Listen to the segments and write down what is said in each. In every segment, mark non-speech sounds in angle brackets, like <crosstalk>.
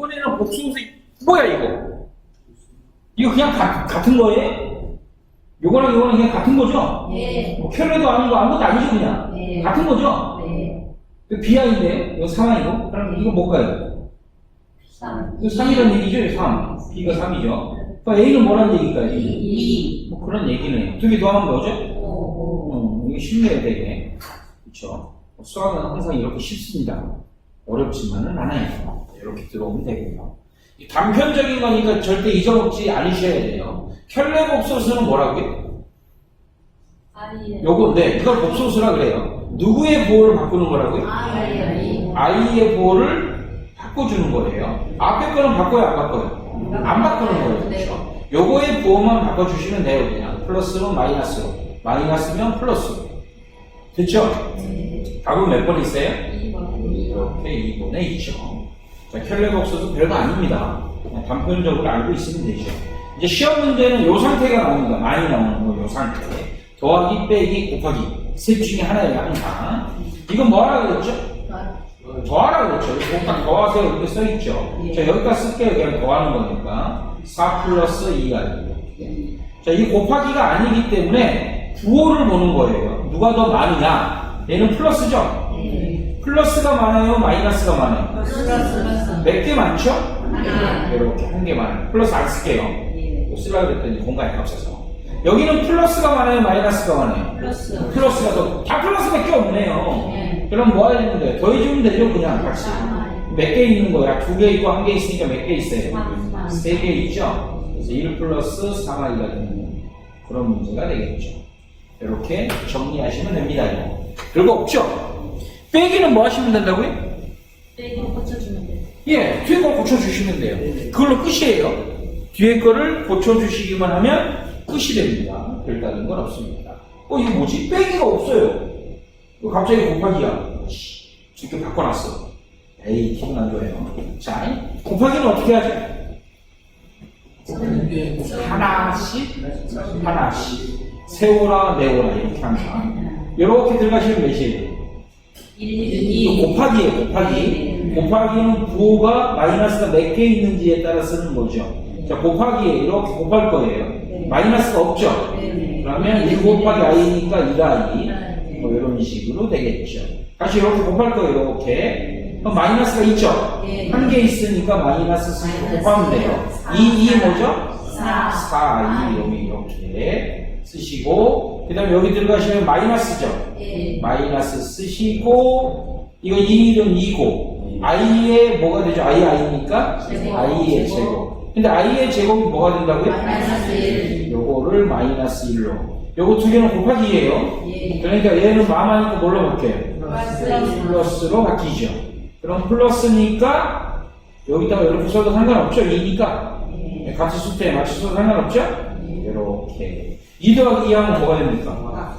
이번에는 복수수 뭐야 이거? 이거 그냥 가- 같은 거예요? 요거랑 요거랑 그냥 같은 거죠? 네. 뭐 켤레도 아니고 아무것도 아니죠 그냥 네. 같은 거죠? 네. 그 비하인데 이거 3이고 그럼 이거 뭘까요? 3. 이거 3이라는 얘기죠 3 B가 3이죠 그럼 A는 뭐라는 얘기일까요? 2. 뭐 그런 얘기네 두개 더하면 뭐죠? 5. 어, 이게 쉽네요 되게 그쵸 수학은 항상 이렇게 쉽습니다 어렵지만은 않아요 이렇게 들어오면 되고요 이 단편적인 거니까 절대 잊어먹지 않으셔야 돼요 켤레 복소수는 뭐라고요? 아니. 요거 네 이걸 복소수라 그래요 누구의 보호를 바꾸는 거라고요? 아이. 아이. 아이의 보호를 바꿔주는 거예요 앞에 거는 바꿔요 안 바꿔요? 안 바꾸는 거예요 그렇죠? 요거의 보호만 바꿔주시면 돼요 그냥 플러스면 마이너스로 마이너스면 플러스로 됐죠? 네. 답은 몇 번 있어요? 2번. 이렇게 2번에 있죠. 자, 켤레복수도 별거 아닙니다. 단편적으로 알고 있으면 되죠. 이제 시험 문제는 요 상태가 나옵니다. 많이 나오는 거, 요 상태. 더하기, 빼기, 곱하기. 셋 중에 하나예요, 항상. 이건 뭐하라 그랬죠? 더하라 그랬죠. 이거 곱하기 더하세요. 이렇게 써있죠. 예. 자, 여기다 쓸게요. 그냥 더하는 거니까. 4 플러스 2가 이렇게. 자, 이 곱하기가 아니기 때문에 부호를 보는 거예요. 누가 더 많으냐? 얘는 플러스죠? 네. 플러스가 많아요? 마이너스가 많아요? 몇 개 많죠? 하나. 이렇게 한 개 많아요. 플러스 안 쓸게요. 예. 뭐 쓰려고 그랬더니 공간이 없어서. 여기는 플러스가 많아요? 마이너스가 많아요? 플러스. 플러스가 더, 다 플러스밖에 없네요. 네. 그럼 뭐 해야 되는데? 더해주면 되죠, 그냥 같이. 몇 개 있는 거야? 두 개 있고 한 개 있으니까 몇 개 있어요? 삼. 세개 있죠? 그래서 1 플러스 3i가 되는 그런 문제가 되겠죠. 이렇게 정리하시면 됩니다. 이거. 별거 없죠? 빼기는 뭐 하시면 된다고요? 빼기 고쳐주면 돼. 예, 뒤에 거 고쳐주시면 돼요. 그걸로 끝이에요. 뒤에 거를 고쳐주시기만 하면 끝이 됩니다. 별다른 건 없습니다. 어, 이거 뭐지? 빼기가 없어요. 이거 갑자기 곱하기야. 씨, 이렇게 바꿔놨어. 에이, 기분 안 좋아요. 자, 곱하기는 어떻게 하죠? 하나씩, 하나씩. 세워라, 내워라, 이렇게 항상. 이렇게 들어가시면 몇이에요? 1, 이거 2. 곱하기예요, 곱하기. 곱하기는 부호가 마이너스가 몇 개 있는지에 따라 쓰는 거죠. 자, 곱하기에 이렇게 곱할 거예요. 마이너스가 없죠. 네. 그러면 1 곱하기 i니까 1i. 네. 뭐 이런 식으로 되겠죠. 다시 이렇게 곱할 거예요, 이렇게. 그럼 마이너스가 있죠? 네. 한개 있으니까 마이너스 쓰고 곱하면 돼요. 2, 2 뭐죠? 4. 4, 2 여기 이렇게 쓰시고 그 다음에 여기 들어가시면 마이너스죠? 예. 마이너스 쓰시고 이거 1은 2고 i의 뭐가 되죠? i i니까 제곱. i의 제곱. 근데 i의 제곱이 뭐가 된다고요? 마이너스 1. 요거를 마이너스 1로 요거 두 개는 곱하기 예요 예. 그러니까 얘는 마마니까 뭘로 바뀌어요? 플러스. 플러스로 바뀌죠 그럼 플러스니까 여기다가 이렇게 써도 상관없죠? 2니까 예. 같이 숫자에 맞춰서 상관없죠? 이렇게 2 더하기 2하면 뭐가 됩니까?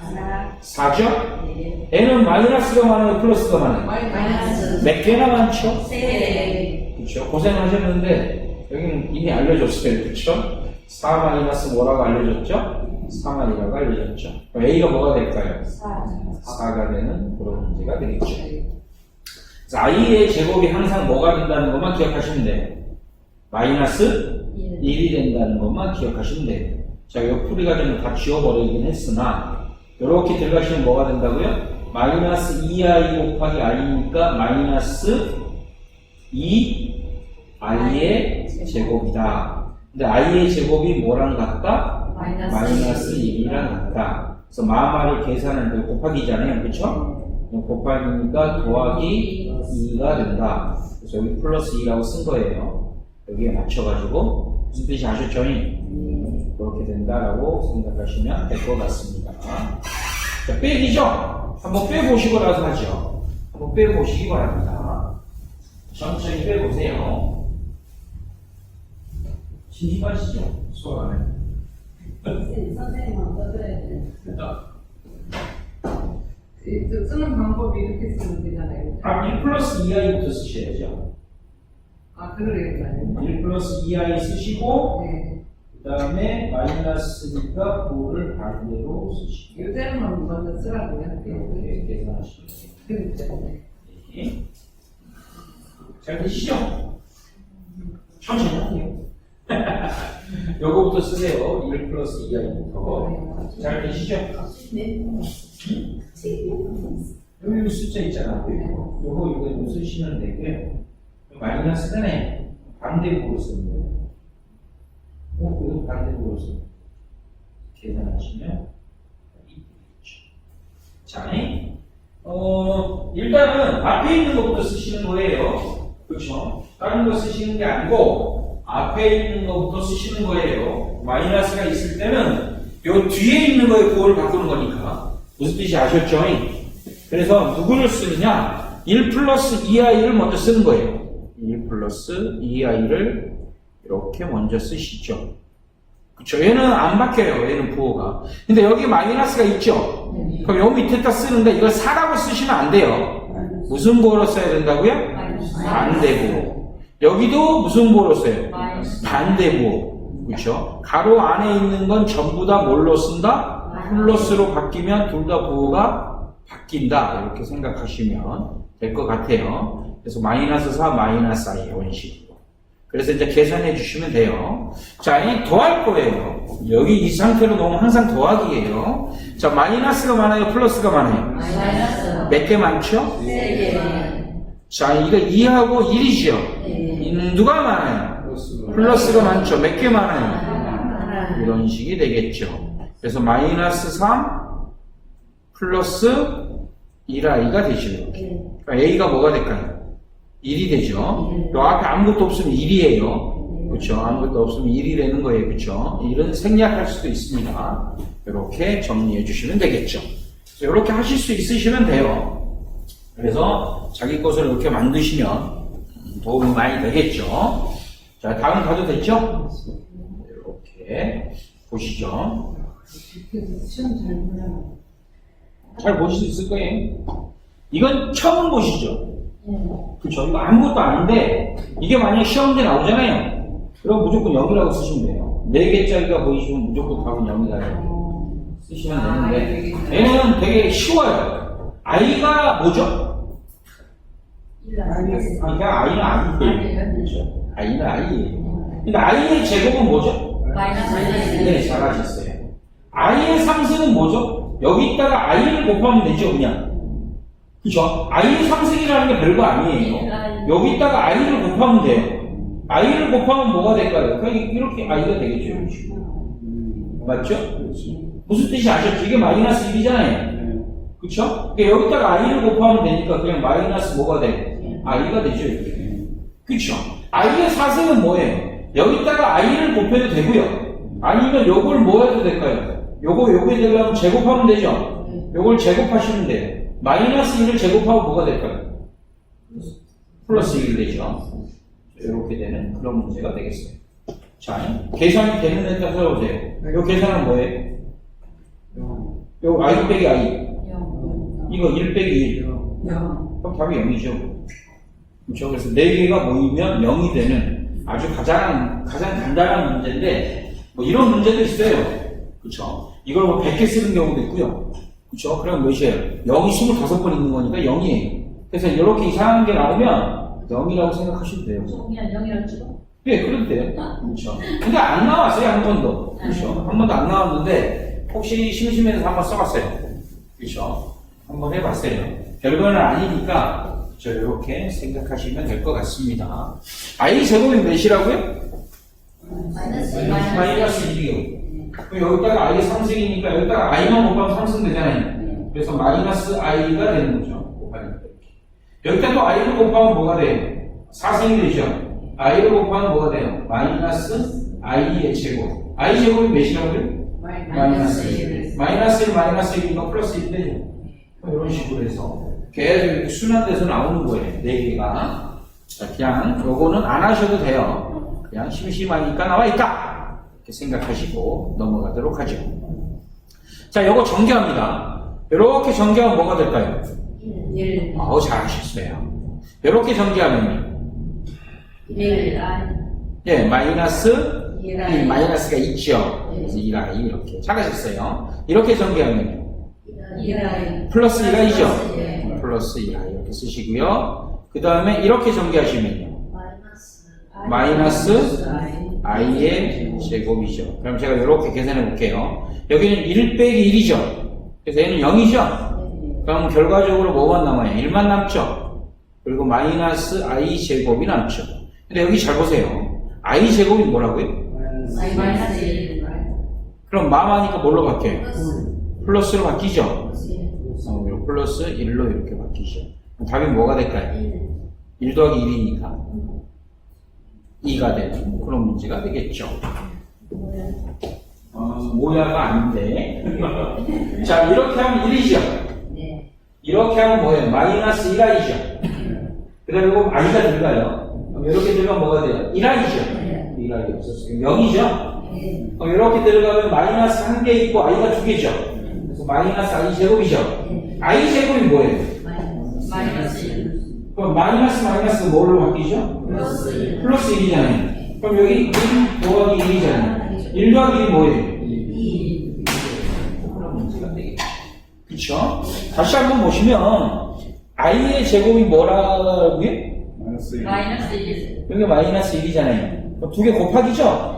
하나. 4죠? 예. n은 마이너스가 많아요? 플러스가 많아요? 마이너스. 몇 개나 많죠? 세. 그렇죠. 고생하셨는데 여기는 이미 알려줬어요. 그렇죠? 4 마이너스 뭐라고 알려줬죠? 3i라고 알려줬죠. 그럼 a가 뭐가 될까요? 4. 4가 되는 그런 문제가 되겠죠. 그래서 i의 제곱이 항상 뭐가 된다는 것만 기억하시면 돼요. 마이너스 1이 된다는 것만 기억하시면 돼요. 자, 옆풀이 과정을 다 지워버리긴 했으나 이렇게 들어가시면 뭐가 된다고요? 마이너스 2i 곱하기 i니까 마이너스 2i의 제곱이다. 근데 i의 제곱이 뭐랑 같다? 마이너스. 마이너스 1이랑 같다. 그래서 마마를 때 곱하기잖아요. 그쵸? 곱하기니까 더하기 2가 된다. 그래서 여기 플러스 2라고 쓴 거예요. 여기에 맞춰가지고 무슨 뜻이 아셨죠? 그렇게 된다라고 생각하시면 될 것 같습니다. 자, 빼기죠? 한번 빼보시고 나서 하죠. 한번 빼보시기 바랍니다. 천천히 빼보세요. 심심하시죠? 수업 안 해. 선생님 먼저 드려야 돼. 그 쓰는 방법이 이렇게 쓰면 되잖아요. 아, 1 플러스 2i부터 쓰셔야죠. 아, 그러겠다. 1 플러스 2i 쓰시고, 네. 그 다음에 마이너스니까 9를 반대로 쓰시고, 요새는 먼저 쓰라고요. 이렇게 계산하시면. 그렇죠. 네. 잘 되시죠? 천천히 하세요. <laughs> 요거부터 쓰세요. 1 플러스 2i부터. 잘 되시죠? 여기 숫자 있잖아. 요거 이거 좀 쓰시면 되고요. 마이너스는 반대쪽으로 쓰는 거예요. 쓰는 거예요. 계산하시면. 자, 어, 일단은 앞에 있는 것부터 쓰시는 거예요. 그렇죠? 다른 거 쓰시는 게 아니고 앞에 있는 것부터 쓰시는 거예요. 마이너스가 있을 때는 요 뒤에 있는 거에 그걸 바꾸는 거니까 무슨 뜻이 아셨죠? 그래서 누구를 쓰느냐? 1 플러스 2i를 먼저 쓰는 거예요. 1 플러스 2i를 이렇게 먼저 쓰시죠. 그쵸? 얘는 안 바뀌어요. 얘는 부호가. 근데 여기 마이너스가 있죠? 그럼 요 밑에다 쓰는데 이걸 4라고 쓰시면 안 돼요. 무슨 부호로 써야 된다고요? 반대부호. 여기도 무슨 부호로 써요? 반대부호. 그쵸? 가로 안에 있는 건 전부 다 뭘로 쓴다? 플러스로 바뀌면 둘 다 부호가 바뀐다. 이렇게 생각하시면 될 것 같아요. 그래서 마이너스 4, 마이너스 i 이런 식으로. 그래서 이제 계산해 주시면 돼요. 자, 이 더할 거예요. 여기 이 상태로 놓으면 항상 더하기예요. 자, 마이너스가 많아요? 플러스가 많아요? 마이너스 몇 개 많죠? 세개 자, 이거 2하고 1이죠? 음, 누가 많아요? 플러스가 많죠? 몇 개 많아요? 하나 이런 식이 되겠죠. 그래서 마이너스 3 플러스 1i가 되죠. 이렇게. 그러니까 a가 뭐가 될까요? 1이 되죠. 요 앞에 아무것도 없으면 1이에요. 그렇죠. 아무것도 없으면 1이 되는 거예요. 그렇죠. 1은 생략할 수도 있습니다. 이렇게 정리해 주시면 되겠죠. 이렇게 하실 수 있으시면 돼요. 그래서 자기 것을 이렇게 만드시면 도움이 많이 되겠죠. 자, 다음 가도 됐죠? 이렇게 보시죠. 잘 보실 수 있을 거예요. 이건 처음 보시죠. 그쵸. 이거 아무것도 아닌데, 이게 만약 시험제 나오잖아요. 그럼 무조건 0이라고 쓰시면 돼요. 4개짜리가 보이시면 무조건 답은 0이라고 쓰시면 되는데, 얘는 되게 쉬워요. i가 뭐죠? 아, 그냥 i는 i예요. 그렇죠. i는 i예요. 근데 i의 제곱은 뭐죠? 마이너스 네, 잘하셨어요. i의 상승은 뭐죠? 여기다가 i를 곱하면 되죠, 그냥. 그죠? i의 상승이라는 게 별거 아니에요. 여기다가 i를 곱하면 돼요. i를 곱하면 뭐가 될까요? 그냥 이렇게 i가 되겠죠, 식으로. 맞죠? 무슨 뜻이 아셨죠? 이게 마이너스 1이잖아요. 그쵸? 그러니까 여기다가 i를 곱하면 되니까 그냥 마이너스 뭐가 돼? i가 되죠, 이렇게. 그쵸? i의 사승은 뭐예요? 여기다가 i를 곱해도 되고요. 아니면 요걸 뭐 해도 될까요? 요거, 요거에 되려면 제곱하면 되죠? 요걸 제곱하시면 돼요. 마이너스 1을 제곱하면 뭐가 될까요? 플러스 1이 되죠. 이렇게 되는 그런 문제가 되겠어요. 자, 계산이 되는 데다 써보세요. 요 계산은 뭐예요? 요 i 빼기 i. 이거 1 빼기 1. 그럼 답이 0이죠. 그렇죠. 그래서 4개가 모이면 0이 되는 아주 가장, 가장 간단한 문제인데, 뭐 이런 문제도 있어요. 그렇죠. 이걸 뭐 100개 쓰는 경우도 있고요. 그렇죠. 그럼 몇이에요? 0이 25번 있는 거니까 0이에요. 그래서 이렇게 이상한 게 나오면 0이라고 생각하시면 돼요. 그냥 영이라고 찍어 네, 그래도 돼요. 그렇죠. 근데 안 나왔어요, 한 번도. 그렇죠. 한 번도 안 나왔는데, 혹시 심심해서 한 번 써봤어요. 그렇죠. 한 번 해봤어요. 별거는 아니니까, 저 이렇게 생각하시면 될 것 같습니다. i 제곱이 몇이라고요? 마이너스 마이너스 1이요. 여기다가 i 상승이니까 여기다가 i만 곱하면 상승되잖아요. 그래서 마이너스 i가 되는 거죠. 곱하니까. 여기다 또 i를 곱하면 뭐가 돼요? 사승이 되죠. i를 곱하면 뭐가 돼요? 마이너스 i의 제곱. i 제곱이 몇이라고요? 마이너스 1. 마이너스 1, 마이너스 1이니까 플러스 1 되죠. 그럼 이런 식으로 해서 계속 이렇게 순환돼서 나오는 거예요. 네 개가. 자, 그냥 요거는 안 하셔도 돼요. 그냥 심심하니까 나와 있다. 이렇게 생각하시고 넘어가도록 하죠. 자, 요거 정리합니다. 이렇게 정리하면 뭐가 될까요? 1 아우, 잘하셨어요. 이렇게 정리하면요. 1 예, 마이너스 1이 마이너스가 있죠. 그래서 1i 이렇게. 잘하셨어요. 이렇게 정리하면요. 1 플러스 2i죠. 예. 플러스 2i 이렇게 쓰시고요. 그 다음에 이렇게 정리하시면요. 마이너스 마이너스 i의 제곱이죠. 그럼 제가 이렇게 계산해 볼게요. 여기는 1 빼기 1이죠. 그래서 얘는 0이죠. 그럼 결과적으로 뭐만 남아요? 1만 남죠. 그리고 마이너스 i 제곱이 남죠. 근데 여기 잘 보세요. i 제곱이 뭐라고요? 마이너스 1. 그럼 마마니까 뭘로 바뀌어요? 플러스 플러스로 바뀌죠. 1. 어, 요 플러스 1로 이렇게 바뀌죠. 답이 뭐가 될까요? 1 더하기 1이니까 2가 되는 그런 문제가 되겠죠. 어, 모야가 아닌데. <laughs> 자, 이렇게 하면 1이죠. 네. 이렇게 하면 뭐예요? 마이너스 1i죠. 그리고 i가 들어가요. 그럼 이렇게 들어가면 뭐가 돼요? 1i죠. 1i 없었어요. 0이죠. 네. 그럼 이렇게 들어가면 마이너스 한개 있고 i가 두 개죠. 그래서 마이너스 i 제곱이죠. i 제곱이 뭐예요? 마이너스 1. 그럼 마이너스 마이너스 뭐로 바뀌죠? 플러스 1. 플러스 1이잖아요. 그럼 여기 1 더하기 1이잖아요. 1 더하기 1이 뭐예요? 2. 그런 문제가 되겠죠. 그쵸? 다시 한번 보시면 i의 제곱이 뭐라고요? 마이너스 1. 여기 마이너스 1이잖아요. 두 개 곱하기죠?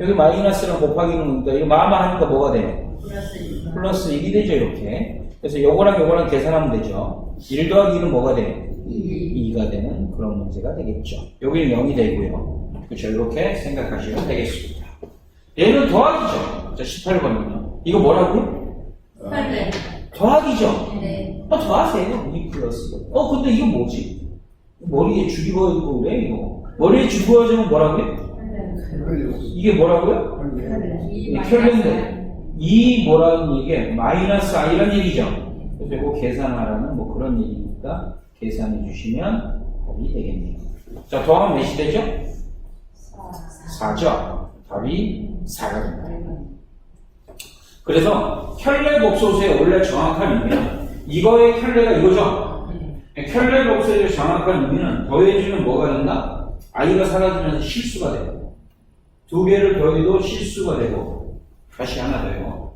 여기 마이너스랑 곱하기는 거니까 이거 마마 하니까 뭐가 돼요? 플러스 1. 플러스 1이 되죠 이렇게. 그래서 요거랑 요거랑 계산하면 되죠. 1 더하기 1은 뭐가 돼요? 2. 2가 되는 그런 문제가 되겠죠. 여기는 0이 되고요. 그렇죠. 이렇게 생각하시면 되겠습니다. 얘는 더하기죠. 자, 18번은요. 이거 뭐라고요? 8배. 더하기죠. 네. 어, 더하세요. 2 플러스. 어, 근데 이거 뭐지? 머리에 줄이 그어지고 그래, 이거. 머리에 줄 그어지면 뭐라고요? 8배. 이게 뭐라고요? 8배. 이 켤레인데. 이 뭐라는 얘기 마이너스 i란 얘기죠. 그래서 이거 계산하라는 뭐 그런 얘기니까 계산해 주시면 답이 되겠네요. 자, 더하면 몇이 되죠? 4죠. 답이 4가 됩니다. 그래서 켤레 복소수의 원래 정확한 의미는 이거의 켤레가 이거죠. 켤레 복소의 정확한 의미는 더해주면 뭐가 된다? i가 사라지면서 실수가 돼요. 두 개를 더해도 실수가 되고 다시 하나 더요.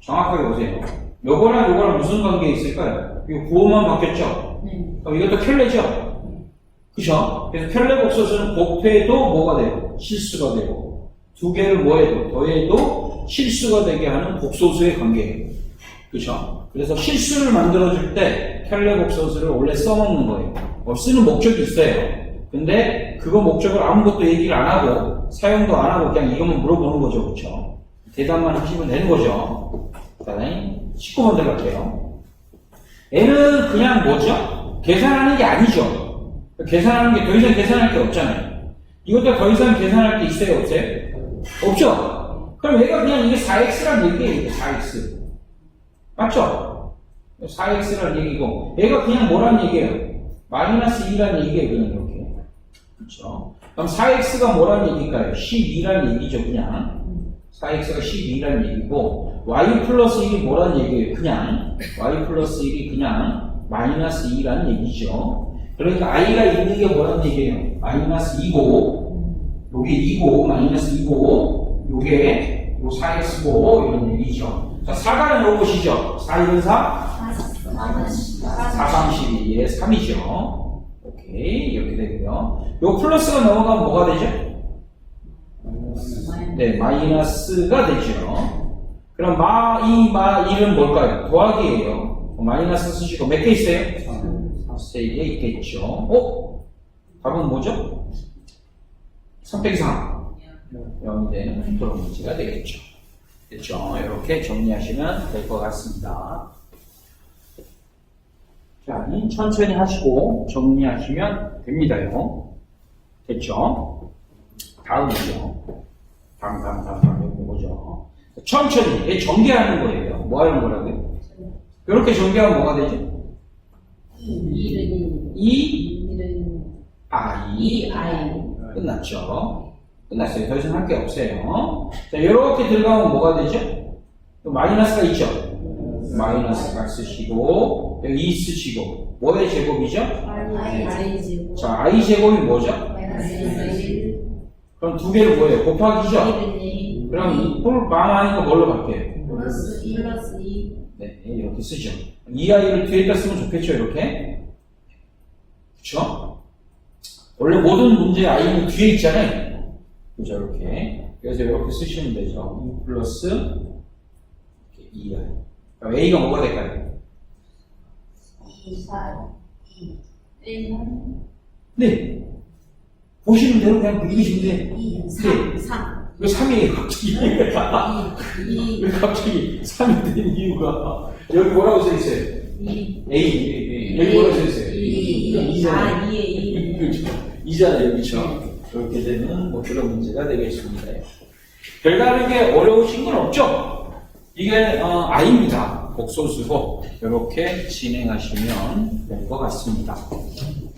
정확하게 보세요. 요거랑 요거랑 무슨 관계 있을까요? 이거 부호만 바뀌었죠? 네. 그럼 이것도 켤레죠? 그죠? 그래서 켤레 복소수는 곱해도 뭐가 돼요? 실수가 되고 두 개를 뭐해도 더해도 실수가 되게 하는 복소수의 관계예요. 그죠? 그래서 실수를 만들어줄 때 켤레 복소수를 원래 써먹는 거예요. 어, 쓰는 목적이 있어요. 근데 그거 목적을 아무것도 얘기를 안 하고 사용도 안 하고 그냥 이것만 물어보는 거죠. 그쵸? 대답만 하시면 되는 거죠. 자, 19번 들어갈게요. 얘는 그냥 뭐죠? 계산하는 게 아니죠. 계산하는 게 더 이상 계산할 게 없잖아요. 이것도 더 이상 계산할 게 있어요? 없어요? 없죠? 그럼 얘가 그냥 이게 4x란 얘기예요. 4x. 맞죠? 4x란 얘기고 얘가 그냥 뭐란 얘기예요? 마이너스 2란 얘기예요. 그냥 이렇게. 그렇죠? 그럼 4x가 뭐란 얘기일까요? 12란 얘기죠. 그냥. 4x가 12란 얘기고 y 플러스 1이 뭐란 얘기예요? 그냥 y 플러스 1이 그냥 마이너스 2란 얘기죠. 그러니까 i가 있는 게 뭐란 얘기예요? 마이너스 2고 요게 2고 마이너스 2고 요게 요 4x고 이런 얘기죠. 자, 4가는 요 보시죠. 4, 1은 4, 4, 3, 12, 예, 3이죠. 오케이, 이렇게 되고요. 요 플러스가 넘어가면 뭐가 되죠? 네, 마이너스가 되죠. 그럼 마, 이, 마, 1은 뭘까요? 더하기예요. 마이너스 쓰시고 몇 개 있어요? 세개 있겠죠. 어? 답은 뭐죠? 3 빼기 3. 0이 되는 그런 문제가 되겠죠. 됐죠? 이렇게 정리하시면 될 것 같습니다. 자, 이 천천히 하시고 정리하시면 됩니다요. 됐죠? 다음이죠. 다음, 다음, 다음, 다음, 여기 뭐죠? 천천히, 얘 전개하는 거예요. 뭐 하는 거라고요? 이렇게 전개하면 뭐가 되죠? 2는 2, 2는 I, 2i. 끝났죠? 끝났어요. 더 이상 할 게 없어요. 자, 이렇게 들어가면 뭐가 되죠? 또 마이너스가 있죠? 마이너스가 쓰시고, 여기 2 쓰시고, 뭐의 제곱이죠? i 제곱. 자, i 제곱이 뭐죠? 마이너스 1. 그럼 두 개를 뭐예요? 곱하기죠? 1은 2. 그럼 이 뿔 망하니까 뭘로 바뀌어요? 플러스 2 플러스 2. 네, 이렇게 쓰죠. 이 아이를 뒤에다 쓰면 좋겠죠, 이렇게? 그쵸? 원래 모든 문제 i는 뒤에 있잖아요. 그죠, 이렇게. 그래서 이렇게 쓰시면 되죠. 2 플러스 2i. 그럼 a가 뭐가 될까요? 2, 4, 2. 1, 네. 보시는 대로 그냥 읽으시면 돼. 2, 네. 3, 3. 왜 3이에요, 갑자기? 2, 왜 갑자기 3이 되는 이유가? 여기 뭐라고 써있어요? 2, A. 여기 뭐라고 써있어요? 2, 2. 아, 2에 2. <laughs> 그렇죠. 이잖아요, 그렇죠? 그렇게 되면 뭐 그런 문제가 되겠습니다. 별다르게 어려우신 건 없죠? 이게 어, I입니다. 복소수고 이렇게 진행하시면 될 것 같습니다.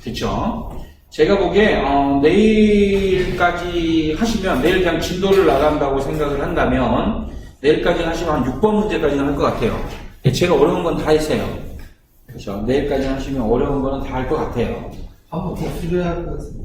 그렇죠? 제가 보기에 어, 내일까지 하시면 내일 그냥 진도를 나간다고 생각을 한다면 내일까지 하시면 한 6번 문제까지는 할 것 같아요. 예, 제가 어려운 건 다 했어요. 그렇죠? 내일까지 하시면 어려운 거는 다 할 것 같아요. 한번 더 필요할 것 같습니다.